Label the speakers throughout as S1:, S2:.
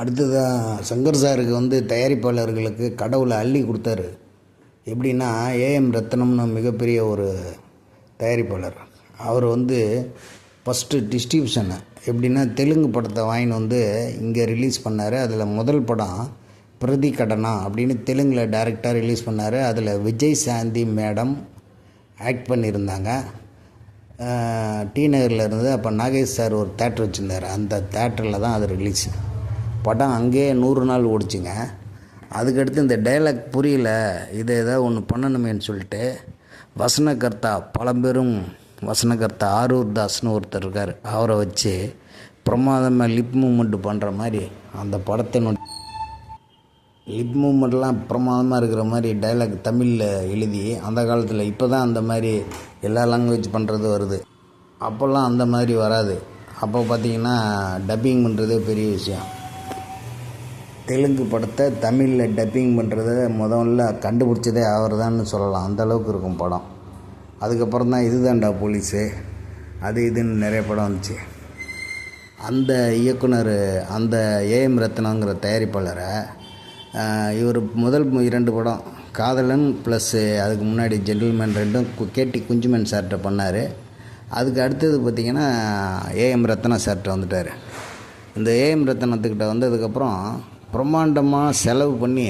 S1: அடுத்ததாக சங்கர் சாருக்கு வந்து தயாரிப்பாளர்களுக்கு கடவுளை அள்ளி கொடுத்தாரு. எப்படின்னா ஏஎம் ரத்னம்னு மிகப்பெரிய ஒரு தயாரிப்பாளர். அவர் வந்து ஃபஸ்ட்டு டிஸ்ட்ரிபியூஷனை எப்படின்னா தெலுங்கு படத்தை வாங்கின்னு வந்து இங்கே ரிலீஸ் பண்ணார். அதில் முதல் படம் பிரதி கடனா அப்படின்னு தெலுங்கில் டேரெக்டாக ரிலீஸ் பண்ணார். அதில் விஜய் சாந்தி மேடம் ஆக்ட் பண்ணியிருந்தாங்க. டி நகரில் இருந்து அப்போ நாகேஷ் சார் ஒரு தேட்டர் வச்சுருந்தார். அந்த தேட்டரில் தான் அது ரிலீஸ் படம் அங்கேயே நூறு நாள் ஓடிச்சுங்க. அதுக்கடுத்து இந்த டைலாக் புரியல. இதை ஏதாவது ஒன்று பண்ணணுமேன்னு சொல்லிட்டு வசனகர்த்தா பழம்பெரும் வசனகர்த்தா ஆரூர் தாஸ்னு ஒருத்தர் இருக்கார். அவரை வச்சு பிரமாதமாக லிப் மூமெண்ட் பண்ணுற மாதிரி அந்த படத்தினுடைய லிப் மூமெண்ட்லாம் பிரமாதமாக இருக்கிற மாதிரி டைலாக் தமிழில் எழுதி அந்த காலத்தில் இப்போ தான் அந்த மாதிரி எல்லா லாங்குவேஜ் பண்ணுறது வருது. அப்போல்லாம் அந்த மாதிரி வராது. அப்போ பார்த்தீங்கன்னா டப்பிங் பண்ணுறதே பெரிய விஷயம். தெலுங்கு படத்தை தமிழில் டப்பிங் பண்ணுறத முதல்ல கண்டுபிடிச்சதே அவர் தான் சொல்லலாம் அந்தளவுக்கு இருக்கும் படம். அதுக்கப்புறம் தான் இதுதான்டா போலீஸு அது இதுன்னு நிறைய படம் வந்துச்சு. அந்த இயக்குனர் அந்த ஏஎம் ரத்னங்கிற தயாரிப்பாளரை இவர் முதல் இரண்டு படம் காதலன் ப்ளஸ்ஸு அதுக்கு முன்னாடி ஜென்டில்மேன் ரெண்டும் கு- குஞ்சுமேன் குஞ்சுமன் சார்கிட்ட பண்ணார். அதுக்கு அடுத்தது பார்த்திங்கன்னா ஏஎம் ரத்னா சார்கிட்ட வந்துட்டார். இந்த ஏஎம் ரத்னத்துக்கிட்ட வந்ததுக்கப்புறம் பிரம்மாண்டமாக செலவு பண்ணி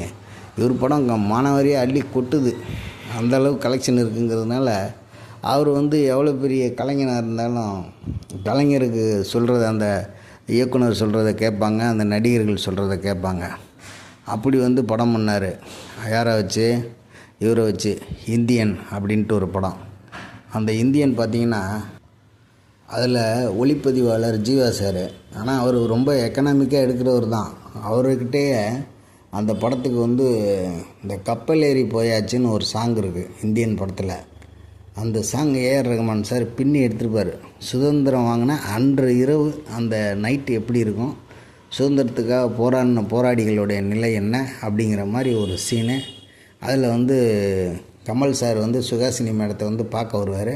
S1: இவர் படம் அங்கே மானவரியாக அள்ளி கொட்டுது. அந்தளவு கலெக்ஷன் இருக்குங்கிறதுனால அவர் வந்து எவ்வளோ பெரிய கலைஞனாக இருந்தாலும் கலைஞருக்கு சொல்கிறத அந்த இயக்குனர் சொல்கிறத கேட்பாங்க அந்த நடிகர்கள் சொல்கிறத கேட்பாங்க. அப்படி வந்து படம் பண்ணார். யாரை வச்சு? இவரை வச்சு. இந்தியன் அப்படின்ட்டு ஒரு படம். அந்த இந்தியன் பார்த்தீங்கன்னா அதில் ஒளிப்பதிவாளர் ஜீவா சார். ஆனால் அவர் ரொம்ப எக்கனாமிக்காக எடுக்கிறவர் தான். அவர்கிட்டயே அந்த படத்துக்கு வந்து இந்த கப்பல் ஏறி போயாச்சுன்னு ஒரு சாங் இருக்குது இந்தியன் படத்தில். அந்த சாங் ஏஆர் ரகுமான் சார் பின்னி எடுத்திருப்பார். சுதந்திரம் வாங்கின அன்று இரவு அந்த நைட்டு எப்படி இருக்கும்? சுதந்திரத்துக்காக போராடின போராடிகளுடைய நிலை என்ன? அப்படிங்கிற மாதிரி ஒரு சீனு அதில் வந்து கமல் சார் வந்து சுகாசினி மேடத்தை வந்து பார்க்க வருவார்.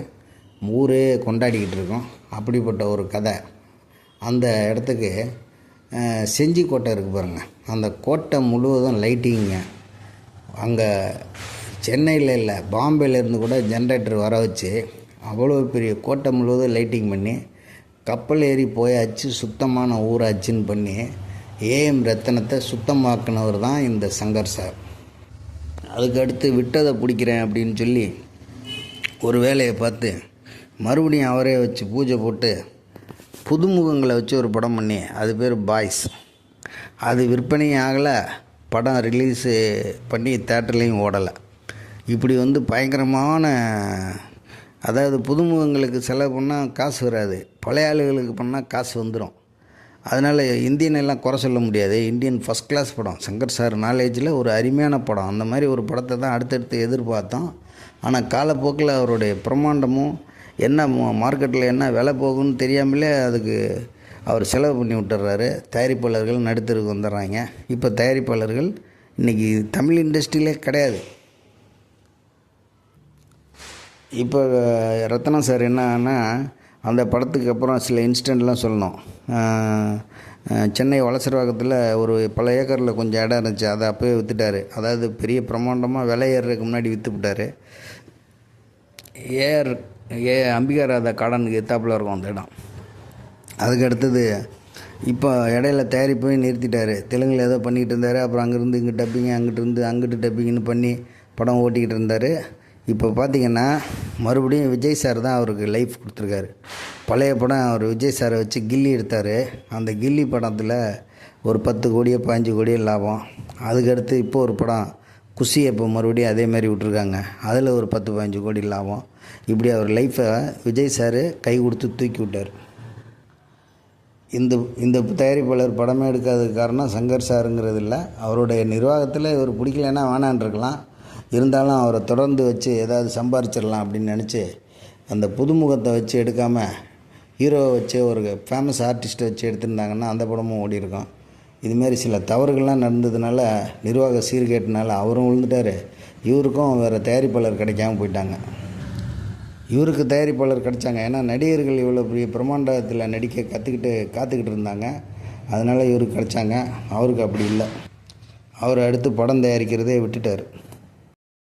S1: ஊரே கொண்டாடிக்கிட்டு இருக்கோம். அப்படிப்பட்ட ஒரு கதை. அந்த இடத்துக்கு செஞ்சி கோட்டை இருக்குது பாருங்கள் அந்த கோட்டை முழுவதும் லைட்டிங்க. அங்கே சென்னையில் இல்லை பாம்பேலேருந்து கூட ஜென்ரேட்டர் வர வச்சு அவ்வளோ பெரிய கோட்டை முழுவதும் லைட்டிங் பண்ணி கப்பல் ஏறி போயாச்சு சுத்தமான ஊராச்சுன்னு பண்ணி ஏஎம் ரத்தனத்தை சுத்தமாக்குனவர் தான் இந்த சங்கர் சார். அதுக்கடுத்து விட்டதை பிடிக்கிறேன் அப்படின்னு சொல்லி ஒரு வேலையை பார்த்து மறுபடியும் அவரே வச்சு பூஜை போட்டு புதுமுகங்களை வச்சு ஒரு படம் பண்ணி அது பேர் பாய்ஸ். அது விற்பனை ஆகலை படம் ரிலீஸு பண்ணி தேட்டர்லேயும் ஓடலை. இப்படி வந்து பயங்கரமான அதாவது புதுமுகங்களுக்கு செலவு பண்ணால் காசு வராது. பழைய ஆளுகளுக்கு பண்ணால் காசு வந்துடும் அதனால் இந்தியன் எல்லாம் குறை சொல்ல முடியாது. இந்தியன் ஃபஸ்ட் கிளாஸ் படம். சங்கர் சார் நாலேஜில் ஒரு அருமையான படம். அந்த மாதிரி ஒரு படத்தை தான் அடுத்தடுத்து எதிர்பார்த்தோம். ஆனால் காலப்போக்கில் அவருடைய பிரம்மாண்டமும் என்ன மார்க்கெட்டில் என்ன விலை போகும்னு தெரியாமலே அதுக்கு அவர் செலவு பண்ணி விட்டுறாரு தயாரிப்பாளர்கள் நடுத்தருக்கு வந்துடுறாங்க இப்போ தயாரிப்பாளர்கள் இன்றைக்கி தமிழ் இண்டஸ்ட்ரியிலே கிடையாது. இப்போ ரத்னா சார் என்னன்னா அந்த படத்துக்கு அப்புறம் சில இன்சிடெண்ட்லாம் சொல்லணும். சென்னை வளசரவாக்கத்தில் ஒரு பல ஏக்கரில் கொஞ்சம் இடம் இருந்துச்சு. அதை அப்போயே விற்றுட்டாரு அதாவது பெரிய பிரம்மாண்டமாக விலை ஏறுறதுக்கு முன்னாடி விற்றுவிட்டாரு ஏஆர் ஏ அம்பிகா ராதா கார்டனுக்கு எத்தாப்பில் இருக்கும் அந்த இடம். அதுக்கு அடுத்தது இப்போ இடையில தயாரிப்பே நிறுத்திட்டார். தெலுங்கில் ஏதோ பண்ணிக்கிட்டு இருந்தார். அப்புறம் அங்கேருந்து இங்கே டப்பிங் அங்கிட்டு இருந்து அங்கிட்டு டப்பிங்னு பண்ணி படம் ஓட்டிக்கிட்டு இருந்தார். இப்போ பார்த்தீங்கன்னா மறுபடியும் விஜய் சார் தான் அவருக்கு லைஃப் கொடுத்துருக்காரு. பழைய படம் அவர் விஜய் சாரை வச்சு கில்லி எடுத்தார். அந்த கில்லி படத்தில் ஒரு பத்து கோடியோ பதினஞ்சு கோடியோ லாபம். அதுக்கடுத்து இப்போ ஒரு படம் குஷி இப்போ மறுபடியும் அதே மாதிரி விட்ருக்காங்க அதில் ஒரு பத்து பதினஞ்சு கோடி லாபம். இப்படி அவர் லைஃப்பை விஜய் சார் கை கொடுத்து தூக்கி விட்டார். இந்த இந்த தயாரிப்பாளர் படமே எடுக்காததுக்கு காரணம் சங்கர் சாருங்கிறது இல்லை. அவருடைய நிர்வாகத்தில் இவர் பிடிக்கலன்னா வேணான்ருக்கலாம் இருந்தாலும் அவரை தொடர்ந்து வச்சு ஏதாவது சம்பாரிச்சிடலாம் அப்படின்னு நினச்சி அந்த புதுமுகத்தை வச்சு எடுக்காமல் ஹீரோவை வச்சு ஒரு ஃபேமஸ் ஆர்டிஸ்ட்டை வச்சு எடுத்திருந்தாங்கன்னா அந்த படமும் ஓடி இருக்கும் இதுமாரி சில தவறுகள்லாம் நடந்ததுனால நிர்வாக சீர்கேட்டினால அவரும் விழுந்துட்டார். இவருக்கும் வேறு தயாரிப்பாளர் கிடைக்காம போயிட்டாங்க. இவருக்கு தயாரிப்பாளர் கிடைச்சாங்க. ஏன்னா நடிகர்கள் இவ்வளோ பெரிய பிரம்மாண்டத்தில் நடிக்க கற்றுக்கிட்டு காத்துக்கிட்டு இருந்தாங்க. அதனால் இவருக்கு கிடச்சாங்க. அவருக்கு அப்படி இல்லை. அவர் அடுத்து படம் தயாரிக்கிறதே விட்டுட்டார்.